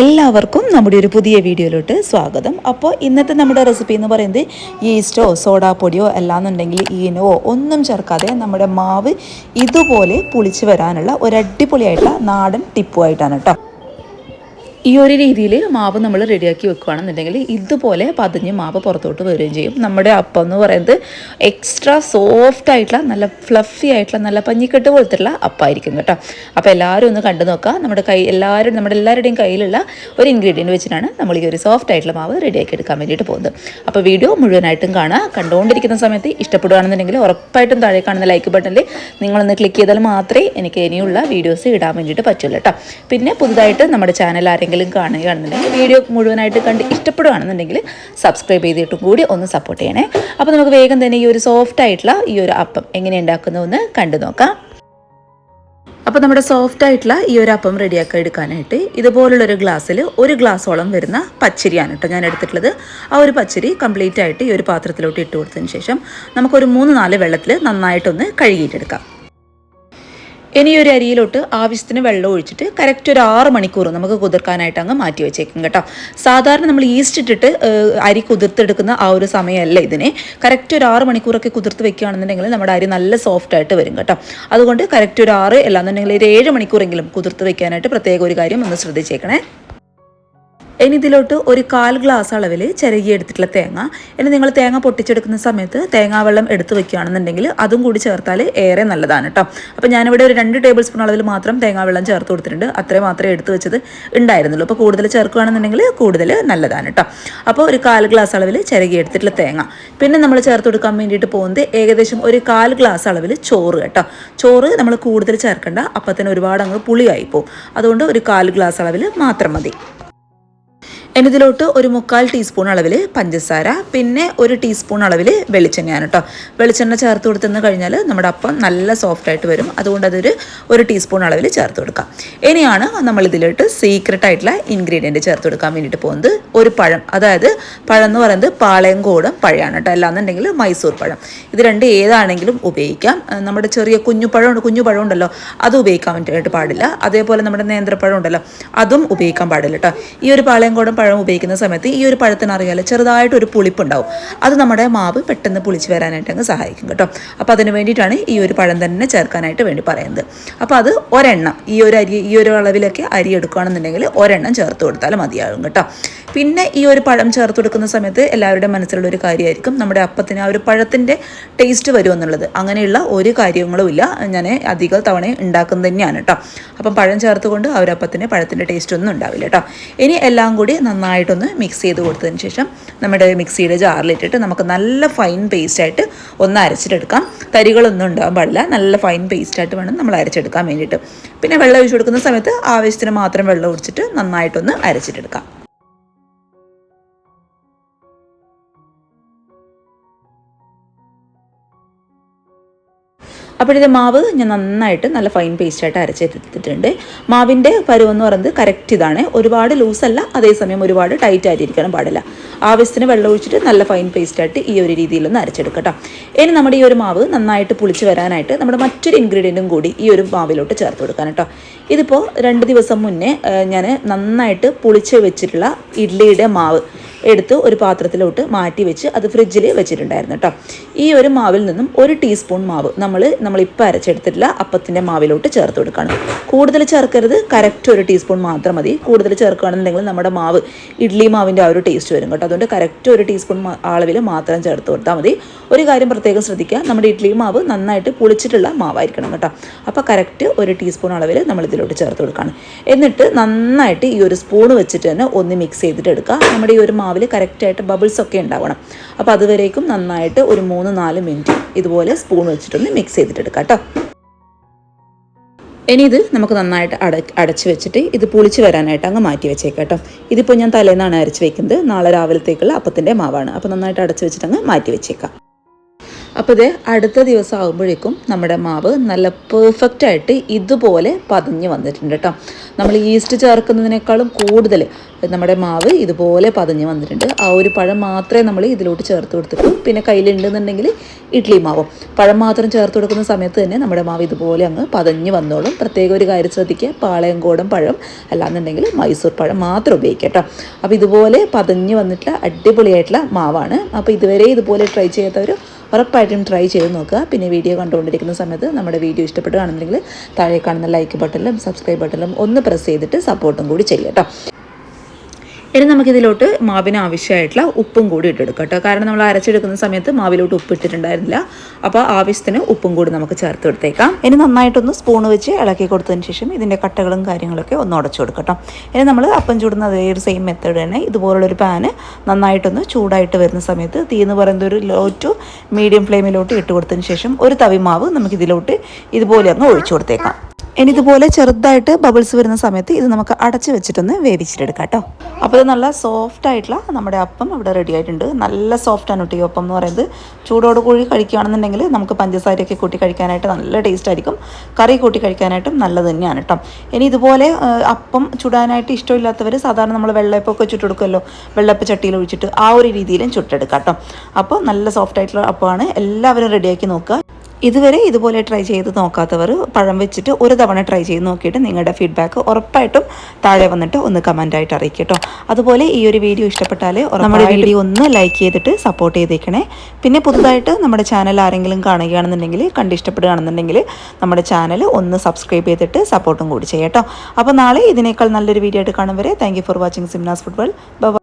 എല്ലാവർക്കും നമ്മുടെ ഒരു പുതിയ വീഡിയോയിലോട്ട് സ്വാഗതം. അപ്പോൾ ഇന്നത്തെ നമ്മുടെ റെസിപ്പി എന്ന് പറയുന്നത് ഈസ്റ്റോ സോഡാ പൊടിയോ അല്ലാന്നുണ്ടെങ്കിൽ ഈനോ ഒന്നും ചേർക്കാതെ നമ്മുടെ മാവ് ഇതുപോലെ പുളിച്ച് വരാനുള്ള ഒരു അടിപൊളിയായിട്ടുള്ള നാടൻ ടിപ്പുമായിട്ടാണ് കേട്ടോ. ഈ ഒരു രീതിയിൽ മാവ് നമ്മൾ റെഡിയാക്കി വെക്കുകയാണെന്നുണ്ടെങ്കിൽ ഇതുപോലെ പതിഞ്ഞ് മാവ് പുറത്തോട്ട് വരികയും ചെയ്യും. നമ്മുടെ അപ്പം എന്ന് പറയുന്നത് എക്സ്ട്രാ സോഫ്റ്റ് ആയിട്ടുള്ള നല്ല ഫ്ലഫി ആയിട്ടുള്ള നല്ല പഞ്ഞിക്കെട്ട് പോലത്തുള്ള അപ്പായിരിക്കും കേട്ടോ. അപ്പോൾ എല്ലാവരും ഒന്ന് കണ്ടു നോക്കുക. നമ്മുടെ കൈ എല്ലാവരും നമ്മുടെ എല്ലാവരുടെയും കയ്യിലുള്ള ഒരു ഇൻഗ്രീഡിയന്റ് വെച്ചിട്ടാണ് നമ്മൾ ഈ ഒരു സോഫ്റ്റ് ആയിട്ടുള്ള മാവ് റെഡിയാക്കി എടുക്കാൻ വേണ്ടിയിട്ട് പോകുന്നത്. അപ്പോൾ വീഡിയോ മുഴുവനായിട്ടും കാണുക. കണ്ടുകൊണ്ടിരിക്കുന്ന സമയത്ത് ഇഷ്ടപ്പെടുകയാണെന്നുണ്ടെങ്കിൽ ഉറപ്പായിട്ടും താഴെ കാണുന്ന ലൈക്ക് ബട്ടണിൽ നിങ്ങളൊന്ന് ക്ലിക്ക് ചെയ്താൽ മാത്രമേ എനിക്ക് ഇനിയുള്ള വീഡിയോസ് ഇടാൻ വേണ്ടിയിട്ട് പറ്റുള്ളൂ കേട്ടോ. പിന്നെ പുതുതായിട്ട് നമ്മുടെ ചാനൽ ആരെങ്കിലും കാണുകയാണെന്നുണ്ടെങ്കിൽ വീഡിയോ മുഴുവനായിട്ട് കണ്ട് ഇഷ്ടപ്പെടുകയാണെന്നുണ്ടെങ്കിൽ സബ്സ്ക്രൈബ് ചെയ്തിട്ടും കൂടി ഒന്ന് സപ്പോർട്ട് ചെയ്യണേ. അപ്പോൾ നമുക്ക് വേഗം തന്നെ ഈ ഒരു സോഫ്റ്റ് ആയിട്ടുള്ള ഈ ഒരു അപ്പം എങ്ങനെ ഉണ്ടാക്കുന്നതെന്ന് കണ്ടു നോക്കാം. അപ്പോൾ നമ്മുടെ സോഫ്റ്റ് ആയിട്ടുള്ള ഈ ഒരു അപ്പം റെഡിയാക്കി എടുക്കാനായിട്ട് ഇതുപോലുള്ളൊരു ഗ്ലാസ്സിൽ ഒരു ഗ്ലാസ്സോളം വരുന്ന പച്ചരിയാണ് കേട്ടോ ഞാൻ എടുത്തിട്ടുള്ളത്. ആ ഒരു പച്ചരി കംപ്ലീറ്റ് ആയിട്ട് ഈ ഒരു പാത്രത്തിലോട്ട് ഇട്ട് കൊടുത്തതിന് ശേഷം നമുക്കൊരു മൂന്ന് നാല് വെള്ളത്തിൽ നന്നായിട്ടൊന്ന് കഴുകിയിട്ടെടുക്കാം. ഇനി ഒരു അരിയിലോട്ട് ആവശ്യത്തിന് വെള്ളം ഒഴിച്ചിട്ട് കറക്റ്റ് ഒരു ആറ് മണിക്കൂർ നമുക്ക് കുതിർക്കാനായിട്ട് അങ്ങ് മാറ്റി വെച്ചേക്കും കേട്ടോ. സാധാരണ നമ്മൾ ഈസ്റ്റ് ഇട്ടിട്ട് അരി കുതിർത്തെടുക്കുന്ന ആ ഒരു സമയമല്ല ഇതിനെ. കറക്റ്റ് ഒരു ആറ് മണിക്കൂറൊക്കെ കുതിർത്ത് വെക്കുകയാണെന്നുണ്ടെങ്കിൽ നമ്മുടെ അരി നല്ല സോഫ്റ്റ് ആയിട്ട് വരും കേട്ടോ. അതുകൊണ്ട് കറക്റ്റ് ഒരു ആറ് അല്ലാന്നുണ്ടെങ്കിൽ ഒരു ഏഴ് മണിക്കൂറെങ്കിലും കുതിർത്ത് വെക്കാനായിട്ട് പ്രത്യേക ഒരു കാര്യം ഒന്ന് ശ്രദ്ധിച്ചേക്കണേ. ഇനി ഇതിലോട്ട് ഒരു കാൽ ഗ്ലാസ് അളവിൽ എടുത്തിട്ടുള്ള തേങ്ങ. ഇനി നിങ്ങൾ തേങ്ങ പൊട്ടിച്ചെടുക്കുന്ന സമയത്ത് തേങ്ങാവെള്ളം എടുത്ത് വെക്കുകയാണെന്നുണ്ടെങ്കിൽ അതും കൂടി ചേർത്താൽ ഏറെ നല്ലതാണ് കേട്ടോ അപ്പോൾ ഞാനിവിടെ ഒരു രണ്ട് ടേബിൾ സ്പൂൺ അളവിൽ മാത്രം തേങ്ങാവെള്ളം ചേർത്ത് കൊടുത്തിട്ടുണ്ട്. അത്രേ മാത്രമേ എടുത്ത് വെച്ചത് ഉണ്ടായിരുന്നുള്ളൂ. അപ്പോൾ കൂടുതൽ ചേർക്കുകയാണെന്നുണ്ടെങ്കിൽ കൂടുതൽ നല്ലതാണ് കേട്ടോ അപ്പോൾ ഒരു കാൽ ഗ്ലാസ് അളവിൽ എടുത്തിട്ടുള്ള തേങ്ങ. പിന്നെ നമ്മൾ ചേർത്ത് കൊടുക്കാൻ വേണ്ടിയിട്ട് പോകുന്നത് ഏകദേശം ഒരു കാൽ ഗ്ലാസ് അളവിൽ ചോറ് കേട്ടോ. ചോറ് നമ്മൾ കൂടുതൽ ചേർക്കേണ്ട. അപ്പത്തിന് ഒരുപാട് അങ്ങ് പുളിയായി പോകും അതുകൊണ്ട് ഒരു കാൽ ഗ്ലാസ് അളവിൽ മാത്രം മതി. ഇതിലോട്ട് ഒരു മുക്കാൽ ടീസ്പൂൺ അളവിൽ പഞ്ചസാര പിന്നെ ഒരു ടീസ്പൂൺ അളവിൽ വെളിച്ചെണ്ണയാണ് കേട്ടോ വെളിച്ചെണ്ണ ചേർത്ത് കൊടുത്തെന്ന് കഴിഞ്ഞാൽ നമ്മുടെ അപ്പം നല്ല സോഫ്റ്റ് ആയിട്ട് വരും. അതുകൊണ്ട് അതൊരു ഒരു ടീസ്പൂൺ അളവിൽ ചേർത്ത് കൊടുക്കാം. ഇനിയാണ് നമ്മൾ ഇതിലോട്ട് സീക്രട്ട് ആയിട്ടുള്ള ഇൻഗ്രീഡിയന്റ് ചേർത്ത് കൊടുക്കാൻ വേണ്ടിയിട്ട് പോകുന്നത്. ഒരു പഴം അതായത് പഴം എന്ന് പറയുന്നത് പാളയംകോടൻ പഴമാണ് കേട്ടോ അല്ലാന്നുണ്ടെങ്കിൽ മൈസൂർ പഴം. ഇത് രണ്ട് ഏതാണെങ്കിലും ഉപയോഗിക്കാം. നമ്മുടെ ചെറിയ കുഞ്ഞു പഴം കുഞ്ഞു പഴം ഉണ്ടല്ലോ അത് ഉപയോഗിക്കാൻ വേണ്ടിയിട്ട് പാടില്ല. അതേപോലെ നമ്മുടെ നേന്ത്രപ്പഴം ഉണ്ടല്ലോ അതും ഉപയോഗിക്കാൻ പാടില്ല കേട്ടോ ഈ ഒരു പാളയംകോടൻ പഴം ഉപയോഗിക്കുന്ന സമയത്ത് ഈ ഒരു പഴത്തിന് അറിയാലോ ചെറുതായിട്ട് ഒരു പുളിപ്പുണ്ടാവും. അത് നമ്മുടെ മാവ് പെട്ടെന്ന് പുളിച്ച് വരാനായിട്ട് അങ്ങ് സഹായിക്കും കേട്ടോ. അപ്പോൾ അതിന് വേണ്ടിയിട്ടാണ് ഈ ഒരു പഴം തന്നെ ചേർക്കാനായിട്ട് വേണ്ടി പറയുന്നത്. അപ്പോൾ അത് ഒരെണ്ണം ഈ ഒരു അരി ഈ ഒരു അളവിലൊക്കെ അരി എടുക്കുകയാണെന്നുണ്ടെങ്കിൽ ഒരെണ്ണം ചേർത്ത് കൊടുത്താൽ മതിയാകും കേട്ടോ. പിന്നെ ഈ ഒരു പഴം ചേർത്ത് കൊടുക്കുന്ന സമയത്ത് എല്ലാവരുടെയും മനസ്സിലുള്ള ഒരു കാര്യമായിരിക്കും നമ്മുടെ അപ്പത്തിന് ആ ഒരു പഴത്തിന്റെ ടേസ്റ്റ് വരുമെന്നുള്ളത് അങ്ങനെയുള്ള ഒരു കാര്യങ്ങളും ഇല്ല. ഞാൻ അധിക തവണ ഉണ്ടാക്കുന്നത് തന്നെയാണ് കേട്ടോ. അപ്പം പഴം ചേർത്തുകൊണ്ട് ആ ഒരു അപ്പത്തിന് പഴത്തിന്റെ ടേസ്റ്റ് ഒന്നും ഉണ്ടാവില്ല കേട്ടോ. ഇനി എല്ലാം കൂടി നന്നായിട്ടൊന്ന് മിക്സ് ചെയ്ത് കൊടുത്തതിന് ശേഷം നമ്മുടെ മിക്സിയുടെ ജാറിലിട്ടിട്ട് നമുക്ക് നല്ല ഫൈൻ പേസ്റ്റായിട്ട് ഒന്ന് അരച്ചിട്ടെടുക്കാം. തരികളൊന്നും ഉണ്ടാകാൻ പാടില്ല. നല്ല ഫൈൻ പേസ്റ്റായിട്ട് വേണം നമ്മൾ അരച്ചെടുക്കാൻ വേണ്ടിയിട്ട്. പിന്നെ വെള്ളം ഒഴിച്ചു കൊടുക്കുന്ന സമയത്ത് ആവശ്യത്തിന് മാത്രം വെള്ളം ഒഴിച്ചിട്ട് നന്നായിട്ടൊന്ന് അരച്ചിട്ടെടുക്കാം. അപ്പോൾ ഇത് മാവ് ഞാൻ നന്നായിട്ട് നല്ല ഫൈൻ പേസ്റ്റായിട്ട് അരച്ചെടുത്തിട്ടുണ്ട്. മാവിന്റെ പരുവെന്ന് പറയുന്നത് കറക്റ്റ് ഇതാണ്. ഒരുപാട് ലൂസല്ല അതേസമയം ഒരുപാട് ടൈറ്റ് ആയിട്ടിരിക്കാനും പാടില്ല. ആവശ്യത്തിന് വെള്ളം ഒഴിച്ചിട്ട് നല്ല ഫൈൻ പേസ്റ്റായിട്ട് ഈ ഒരു രീതിയിലൊന്ന് അരച്ചെടുക്കട്ടോ. ഇനി നമ്മുടെ ഈ ഒരു മാവ് നന്നായിട്ട് പുളിച്ച് വരാനായിട്ട് നമ്മുടെ മറ്റൊരു ഇൻഗ്രീഡിയന്റും കൂടി ഈ ഒരു മാവിലോട്ട് ചേർത്ത് കൊടുക്കാൻ കേട്ടോ. ഇതിപ്പോൾ രണ്ട് ദിവസം മുന്നേ ഞാൻ നന്നായിട്ട് പുളിച്ച് വെച്ചിട്ടുള്ള ഇഡ്ഡലിയുടെ മാവ്. എടുത്ത് ഒരു പാത്രത്തിലോട്ട് മാറ്റി വെച്ച് അത് ഫ്രിഡ്ജിൽ വെച്ചിട്ടുണ്ടായിരുന്നു കേട്ടോ ഈ ഒരു മാവിൽ നിന്നും ഒരു ടീസ്പൂൺ മാവ് നമ്മൾ നമ്മളിപ്പോൾ അരച്ചെടുത്തിട്ടുള്ള അപ്പത്തിന്റെ മാവിലോട്ട് ചേർത്ത് കൊടുക്കണം. കൂടുതൽ ചേർക്കരുത് കറക്റ്റ് ഒരു ടീസ്പൂൺ മാത്രം മതി. കൂടുതൽ ചേർക്കുകയാണെന്നുണ്ടെങ്കിൽ നമ്മുടെ മാവ് ഇഡ്ഡലി മാവിന്റെ ആ ഒരു ടേസ്റ്റ് വരും കേട്ടോ അതുകൊണ്ട് കറക്റ്റ് ഒരു ടീസ്പൂൺ അളവിൽ മാത്രം ചേർത്ത് കൊടുത്താൽ മതി. ഒരു കാര്യം പ്രത്യേകം ശ്രദ്ധിക്കുക നമ്മുടെ ഇഡ്ഡലി മാവ് നന്നായിട്ട് പുളിച്ചിട്ടുള്ള മാവായിരിക്കണം കേട്ടോ അപ്പോൾ കറക്റ്റ് ഒരു ടീസ്പൂൺ അളവിൽ നമ്മൾ ഇതിലോട്ട് ചേർത്ത് കൊടുക്കണം. എന്നിട്ട് നന്നായിട്ട് ഈ ഒരു സ്പൂൺ വെച്ചിട്ട് തന്നെ ഒന്ന് മിക്സ് ചെയ്തിട്ട് എടുക്കുക. നമ്മുടെ ഈ ഒരു മാവിൽ കറക്റ്റായിട്ട് ബബിൾസ് ഒക്കെ ഉണ്ടാവണം. അപ്പോൾ അതുവരേക്കും നന്നായിട്ട് ഒരു മൂന്ന് നാല് മിനിറ്റ് ഇതുപോലെ സ്പൂൺ വെച്ചിട്ടൊന്ന് മിക്സ് ചെയ്തിട്ട് എടുക്കാം കേട്ടോ ഇനി ഇത് നമുക്ക് നന്നായിട്ട് അട അടച്ച് വെച്ചിട്ട് ഇത് പുളിച്ച് വരാനായിട്ട് അങ്ങ് മാറ്റി വെച്ചേക്കാം കേട്ടോ ഇതിപ്പോൾ ഞാൻ തലേന്നാണ് അരച്ച് വെക്കുന്നത്. നാളെ രാവിലത്തേക്കുള്ള അപ്പത്തിന്റെ മാവാണ്. അപ്പോൾ നന്നായിട്ട് അടച്ച് വെച്ചിട്ട് അങ്ങ് മാറ്റി വെച്ചേക്കാം. അപ്പോൾ ഇത് അടുത്ത ദിവസം ആകുമ്പോഴേക്കും നമ്മുടെ മാവ് നല്ല പെർഫെക്റ്റ് ആയിട്ട് ഇതുപോലെ പതഞ്ഞ് വന്നിട്ടുണ്ട് കേട്ടോ. നമ്മൾ ഈസ്റ്റ് ചേർക്കുന്നതിനേക്കാളും കൂടുതൽ നമ്മുടെ മാവ് ഇതുപോലെ പതഞ്ഞ് വന്നിട്ടുണ്ട്. ആ ഒരു പഴം മാത്രമേ നമ്മൾ ഇതിലോട്ട് ചേർത്ത് കൊടുത്തിട്ടു പിന്നെ കയ്യിലുണ്ടെന്നുണ്ടെങ്കിൽ ഇഡ്ഡലി മാവും. പഴം മാത്രം ചേർത്ത് കൊടുക്കുന്ന സമയത്ത് തന്നെ നമ്മുടെ മാവ് ഇതുപോലെ അങ്ങ് പതഞ്ഞ് വന്നോളും. പ്രത്യേക ഒരു കാര്യം ശ്രദ്ധിക്കുക. പാളയംകോടൻ പഴം അല്ലാന്നുണ്ടെങ്കിൽ മൈസൂർ പഴം മാത്രം ഉപയോഗിക്കുക അപ്പോൾ ഇതുപോലെ പതഞ്ഞ് വന്നിട്ടുള്ള അടിപൊളിയായിട്ടുള്ള മാവാണ്. അപ്പോൾ ഇതുവരെ ഇതുപോലെ ട്രൈ ചെയ്യാത്തവർ ഉറപ്പായിട്ടും ട്രൈ ചെയ്ത് നോക്കുക. പിന്നെ വീഡിയോ കണ്ടുകൊണ്ടിരിക്കുന്ന സമയത്ത് നമ്മുടെ വീഡിയോ ഇഷ്ടപ്പെടുകയാണെന്നുണ്ടെങ്കിൽ താഴെ കാണുന്ന ലൈക്ക് ബട്ടണിലും സബ്സ്ക്രൈബ് ബട്ടണിലും ഒന്ന് പ്രസ് ചെയ്തിട്ട് സപ്പോർട്ടും കൂടി ചെയ്യുക കേട്ടോ ഇനി നമുക്കിതിലോട്ട് മാവിന് ആവശ്യമായിട്ടുള്ള ഉപ്പും കൂടി ഇട്ടെടുക്കാം കേട്ടോ. കാരണം നമ്മൾ അരച്ചെടുക്കുന്ന സമയത്ത് മാവിലോട്ട് ഉപ്പ് ഇട്ടിട്ടുണ്ടായിരുന്നില്ല. അപ്പോൾ ആവശ്യത്തിന് ഉപ്പും കൂടി നമുക്ക് ചേർത്ത് കൊടുത്തേക്കാം. ഇനി നന്നായിട്ടൊന്ന് സ്പൂൺ വെച്ച് ഇളക്കി കൊടുത്തതിന് ശേഷം ഇതിന്റെ കട്ടകളും കാര്യങ്ങളൊക്കെ ഒന്ന് ഉടച്ചു കൊടുക്കട്ടോ ഇനി നമ്മൾ അപ്പം ചൂടുന്ന അതേ ഒരു സെയിം മെത്തേഡ് തന്നെ ഇതുപോലുള്ളൊരു പാന് നന്നായിട്ടൊന്ന് ചൂടായിട്ട് വരുന്ന സമയത്ത് തീ എന്ന് പറയുന്നത് ഒരു ലോ ടു മീഡിയം ഫ്ലെയിമിലോട്ട് ഇട്ട് കൊടുത്തതിന് ശേഷം ഒരു തവി മാവ് നമുക്കിതിലോട്ട് ഇതുപോലെ അങ്ങ് ഒഴിച്ചു കൊടുത്തേക്കാം. ഇതുപോലെ ചെറുതായിട്ട് ബബിൾസ് വരുന്ന സമയത്ത് ഇത് നമുക്ക് അടച്ച് വെച്ചിട്ടൊന്ന് വേവിച്ചിട്ടെടുക്കാം കേട്ടോ അപ്പോൾ ഇത് നല്ല സോഫ്റ്റ് ആയിട്ടുള്ള നമ്മുടെ അപ്പം ഇവിടെ റെഡി ആയിട്ടുണ്ട്. നല്ല സോഫ്റ്റ് ആണ് കേട്ടോ ഈ അപ്പം എന്ന് പറയുന്നത് ചൂടോട് കൂടി കഴിക്കുകയാണെന്നുണ്ടെങ്കിൽ നമുക്ക് പഞ്ചസാരയൊക്കെ കൂട്ടി കഴിക്കാനായിട്ട് നല്ല ടേസ്റ്റ് ആയിരിക്കും. കറി കൂട്ടി കഴിക്കാനായിട്ടും നല്ലത് തന്നെയാണ് കേട്ടോ. ഇനി ഇതുപോലെ അപ്പം ചുടാനായിട്ട് ഇഷ്ടമില്ലാത്തവർ സാധാരണ നമ്മൾ വെള്ളയപ്പമൊക്കെ ചുട്ടെടുക്കുമല്ലോ. വെള്ളയപ്പ ചട്ടിയിൽ ഒഴിച്ചിട്ട് ആ ഒരു രീതിയിലും ചുട്ടെടുക്കാം കേട്ടോ. അപ്പോൾ നല്ല സോഫ്റ്റ് ആയിട്ടുള്ള അപ്പമാണ് എല്ലാവരും റെഡിയാക്കി നോക്കുക. ഇതുവരെ ഇതുപോലെ ട്രൈ ചെയ്ത് നോക്കാത്തവർ പഴം വെച്ചിട്ട് ഒരു തവണ ട്രൈ ചെയ്ത് നോക്കിയിട്ട് നിങ്ങളുടെ ഫീഡ്ബാക്ക് ഉറപ്പായിട്ടും താഴെ വന്നിട്ട് ഒന്ന് കമന്റായിട്ട് അറിയിക്കട്ടോ. അറിയിക്കും കേട്ടോ അതുപോലെ ഈ ഒരു വീഡിയോ ഇഷ്ടപ്പെട്ടാൽ നമ്മുടെ വീഡിയോ ഒന്ന് ലൈക്ക് ചെയ്തിട്ട് സപ്പോർട്ട് ചെയ്തേക്കണേ. പിന്നെ പുതുതായിട്ട് നമ്മുടെ ചാനൽ ആരെങ്കിലും കാണുകയാണെന്നുണ്ടെങ്കിൽ കണ്ട് ഇഷ്ടപ്പെടുകയാണെന്നുണ്ടെങ്കിൽ നമ്മുടെ ചാനൽ ഒന്ന് സബ്സ്ക്രൈബ് ചെയ്തിട്ട് സപ്പോർട്ടും കൂടി ചെയ്യട്ടോ. അപ്പോൾ നാളെ ഇതിനേക്കാൾ നല്ലൊരു വീഡിയോ ആയിട്ട് കാണും വരെ. Thank you for watching Simnas football bye